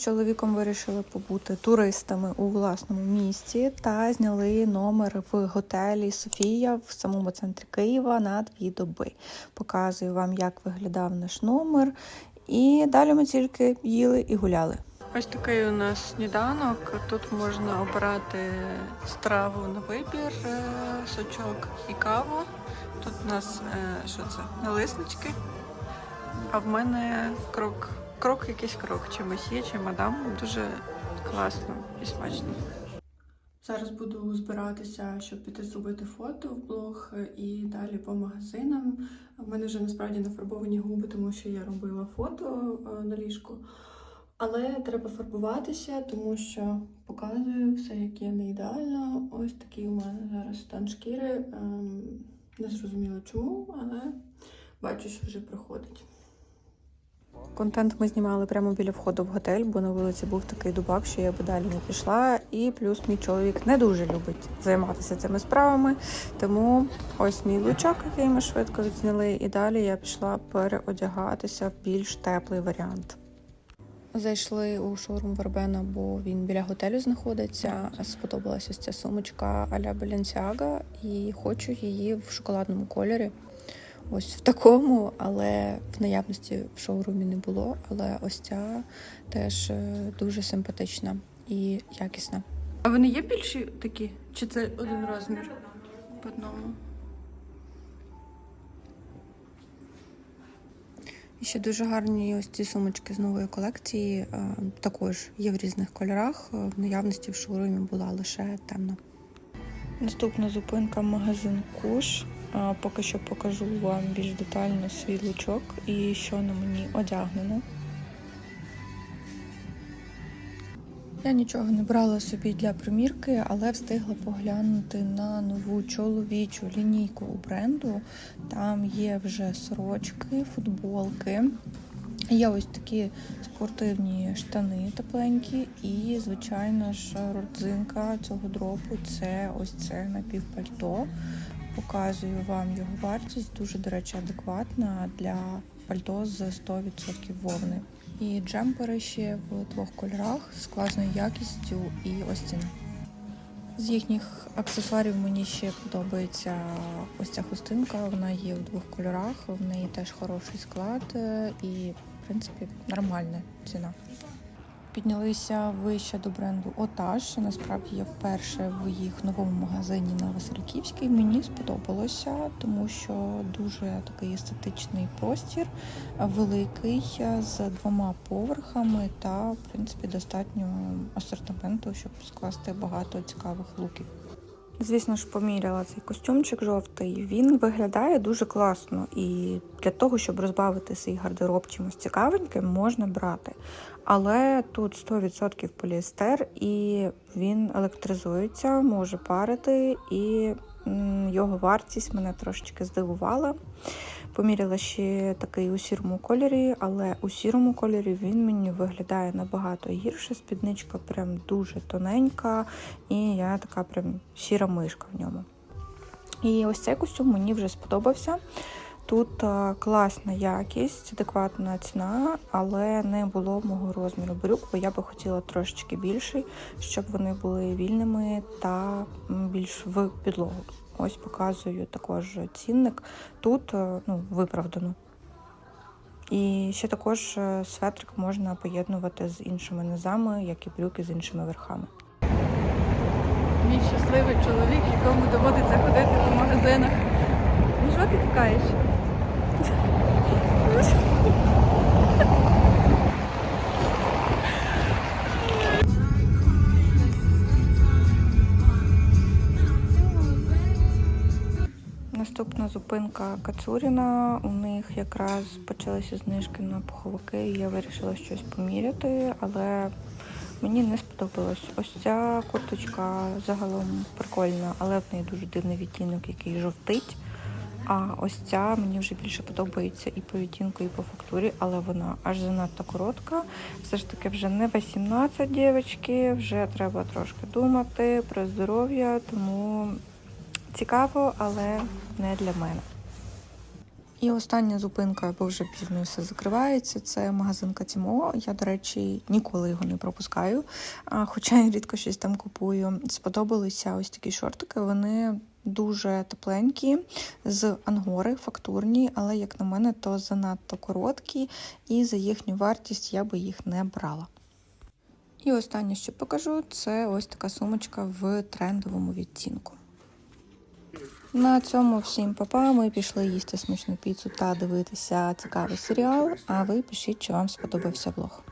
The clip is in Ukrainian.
чоловіком вирішили побути туристами у власному місті та зняли номер в готелі Софія в самому центрі Києва на дві доби. Показую вам, як виглядав наш номер. І далі ми тільки їли і гуляли. Ось такий у нас сніданок. Тут можна обирати страву на вибір, е, сочок і каву. Тут у нас е, що це? Налиснички. А в мене крок, крок якийсь крок, чимось є, чи мадам. Дуже класно і смачно. Зараз буду збиратися, щоб піти зробити фото в блог і далі по магазинам. У мене вже насправді нафарбовані губи, тому що я робила фото е, на ліжку. Але треба фарбуватися, тому що показую все, як є не ідеально. Ось такий у мене зараз стан шкіри. Ем, Не зрозуміло чому, але бачу, що вже проходить. Контент ми знімали прямо біля входу в готель, бо на вулиці був такий дубак, що я би далі не пішла. І плюс мій чоловік не дуже любить займатися цими справами. Тому ось мій лучок, який ми швидко відзняли, і далі я пішла переодягатися в більш теплий варіант. Зайшли у шоурум Вербена, бо він біля готелю знаходиться. Сподобалася ця сумочка а-ля і хочу її в шоколадному кольорі. Ось в такому, але в наявності в шоурумі не було. Але ось ця теж е, дуже симпатична і якісна. А вони є більші такі? Чи це один розмір по одному? І ще дуже гарні ось ці сумочки з нової колекції. е, Також є в різних кольорах. Е, В наявності в шоурумі була лише темна. Наступна зупинка магазин Куш. Поки що покажу вам більш детально свій лучок і що на мені одягнено. Я нічого не брала собі для примірки, але встигла поглянути на нову чоловічу лінійку у бренду. Там є вже сорочки, футболки. Є ось такі спортивні штани тепленькі, і, звичайно ж, родзинка цього дропу це ось це напівпальто. Показую вам його вартість, дуже, до речі, адекватна для пальто з 100% вовни. І джемпери ще в двох кольорах з класною якістю і ось ціна. З їхніх аксесуарів мені ще подобається ось ця хустинка. Вона є в двох кольорах, в неї теж хороший склад е, і, принципі, нормальна ціна. Піднялися вище до бренду Отаж. Насправді я вперше в їх новому магазині на Васильківській. Мені сподобалося, тому що дуже такий естетичний простір, великий з двома поверхами та, в принципі, достатньо асортименту, щоб скласти багато цікавих луків. Звісно ж, поміряла цей костюмчик жовтий. Він виглядає дуже класно, і для того, щоб розбавити свій гардероб чимось цікавеньким, можна брати. Але тут 100% поліестер, і він електризується, може парити, і його вартість мене трошечки здивувала. Поміряла ще такий у сірому кольорі, але у сірому кольорі він мені виглядає набагато гірше. Спідничка прям дуже тоненька, і я така прям сіра мишка в ньому. І ось цей костюм мені вже сподобався. Тут е, класна якість, адекватна ціна, але не було мого розміру брюк, бо я би хотіла трошечки більший, щоб вони були вільними та більш в підлогу. Ось показую також цінник. Тут е, ну, виправдано. І ще також е, светрик можна поєднувати з іншими низами, як і брюки з іншими верхами. Мій щасливий чоловік, якому доводиться ходити по магазинах. Ну що ти тікаєш? Наступна зупинка Кацуріна. У них якраз почалися знижки на пуховики. і Я вирішила щось поміряти, але мені не сподобалось. Ось ця курточка загалом прикольна, але в неї дуже дивний відтінок, який жовтить. А ось ця мені вже більше подобається і по відтінку, і по фактурі, але вона аж занадто коротка. Все ж таки вже не 18 дівчатки, вже треба трошки думати про здоров'я, тому цікаво, але не для мене. І остання зупинка, бо вже пізно все закривається. Це магазин Катімо. Я, до речі, ніколи його не пропускаю, хоча я рідко щось там купую. Сподобалися ось такі шортики. Вони дуже тепленькі, з ангори, фактурні, але, як на мене, то занадто короткі, і за їхню вартість я би їх не брала. І останнє, що покажу, це ось така сумочка в трендовому відтінку. На цьому всім папа. Ми пішли їсти смачну піцу та дивитися цікавий серіал. А ви пишіть, чи вам сподобався влог.